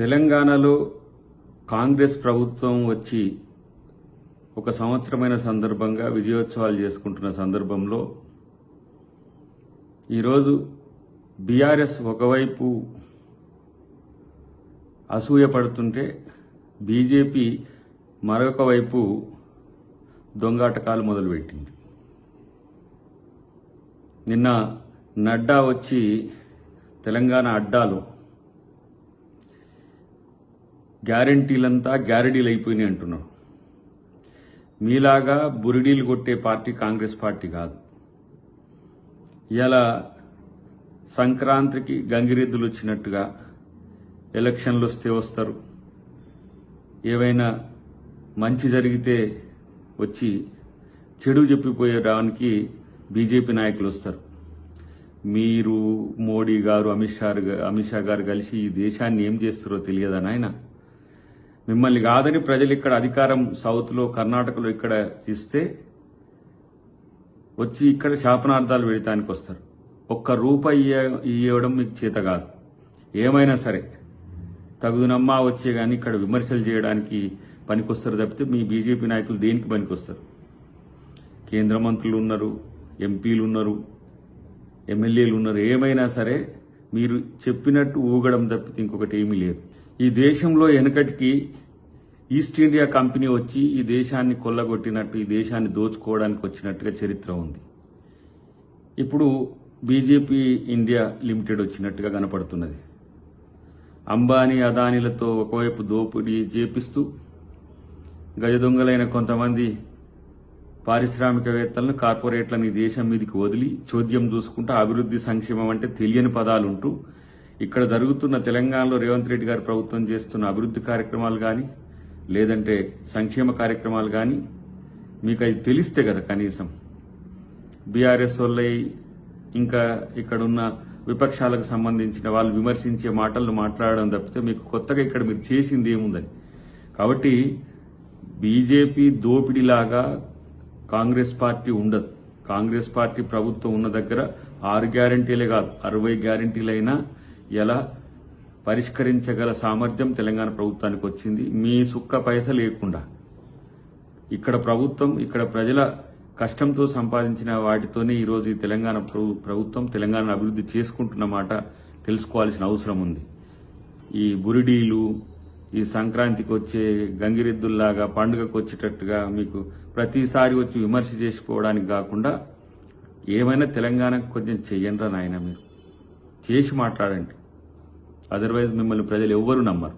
తెలంగాణలో కాంగ్రెస్ ప్రభుత్వం వచ్చి ఒక సంవత్సరమైన సందర్భంగా విజయోత్సవాలు చేసుకుంటున్న సందర్భంలో ఈరోజు బీఆర్ఎస్ ఒకవైపు అసూయ పడుతుంటే బీజేపీ మరొక వైపు దొంగాటకాలు మొదలుపెట్టింది. నిన్న నడ్డా వచ్చి తెలంగాణ అడ్డాలో గ్యారంటీలంతా గ్యారడీలు అయిపోయినాయి అంటున్నాడు మీలాగా బురిడీలు కొట్టే పార్టీ కాంగ్రెస్ పార్టీ కాదు. ఇలా సంక్రాంతికి గంగిరెద్దులు వచ్చినట్టుగా ఎలక్షన్లు వస్తే వస్తారు. ఏవైనా మంచి జరిగితే వచ్చి చెడు చెప్పిపోయేడానికి బీజేపీ నాయకులు వస్తారు మీరు మోడీ గారు అమిత్ షా అమిత్ షా గారు కలిసి ఈ దేశాన్ని ఏం చేస్తారో తెలియదా నాయన? మిమ్మల్ని కాదని ప్రజలు ఇక్కడ అధికారం సౌత్లో కర్ణాటకలో ఇక్కడ ఇస్తే వచ్చి ఇక్కడ శాపనార్థాలు వేయటానికి వస్తారు. ఒక్క రూపాయి ఇవ్వడం మీకు చేత కాదు. ఏమైనా సరే తగుదునమ్మా వచ్చే కానీ ఇక్కడ విమర్శలు చేయడానికి పనికొస్తారు తప్పితే మీ బీజేపీ నాయకులు దేనికి పనికొస్తారు? కేంద్ర మంత్రులు ఉన్నారు ఎంపీలు ఉన్నారు ఎమ్మెల్యేలు ఉన్నారు. ఏమైనా సరే మీరు చెప్పినట్టు ఊగడం తప్పితే ఇంకొకటి ఏమీ లేదు. ఈ దేశంలో వెనకటికి ఈస్ట్ ఇండియా కంపెనీ వచ్చి ఈ దేశాన్ని కొల్లగొట్టినట్టు ఈ దేశాన్ని దోచుకోవడానికి వచ్చినట్టుగా చరిత్ర ఉంది. ఇప్పుడు బీజేపీ ఇండియా లిమిటెడ్ వచ్చినట్టుగా కనపడుతున్నది. అంబానీ అదానీలతో ఒకవైపు దోపిడీ చేపిస్తూ గజ దొంగలైన కొంతమంది పారిశ్రామికవేత్తలను కార్పొరేట్లను ఈ దేశం మీదకి వదిలి చోద్యం చూసుకుంటూ అభివృద్ధి సంక్షేమం అంటే తెలియని పదాలుంటూ ఇక్కడ జరుగుతున్న తెలంగాణలో రేవంత్ రెడ్డి గారి ప్రభుత్వం చేస్తున్న అభివృద్ధి కార్యక్రమాలు కానీ లేదంటే సంక్షేమ కార్యక్రమాలు కానీ మీకు అది తెలిస్తే కదా కనీసం. బీఆర్ఎస్ వాళ్ళై ఇంకా ఇక్కడున్న విపక్షాలకు సంబంధించిన వాళ్ళు విమర్శించే మాటలను మాట్లాడడం తప్పితే మీకు కొత్తగా ఇక్కడ మీరు చేసింది ఏముందని. కాబట్టి బీజేపీ దోపిడీలాగా కాంగ్రెస్ పార్టీ ఉండదు. కాంగ్రెస్ పార్టీ ప్రభుత్వం ఉన్న దగ్గర ఆరు గ్యారంటీలే కాదు అరవై గ్యారంటీలైనా ఎలా పరిష్కరించగల సామర్థ్యం తెలంగాణ ప్రభుత్వానికి వచ్చింది? మీ సుక్క పైస లేకుండా. ఇక్కడ ప్రభుత్వం ఇక్కడ ప్రజల కష్టంతో సంపాదించిన వాటితోనే ఈరోజు ఈ తెలంగాణ ప్రభుత్వం తెలంగాణ అభివృద్ధి చేసుకుంటున్న మాట తెలుసుకోవాల్సిన అవసరం ఉంది. ఈ బురిడీలు ఈ సంక్రాంతికి వచ్చే గంగిరెద్దుల్లాగా పండుగకు వచ్చేటట్టుగా మీకు ప్రతిసారి వచ్చి విమర్శ చేసుకోవడానికి కాకుండా ఏమైనా తెలంగాణకు కొంచెం చెయ్యండి నాయన మీరు. చేసి మాట్లాడండి. అదర్వైజ్ మిమ్మల్ని ప్రజలు ఎవ్వరూ నమ్మరు.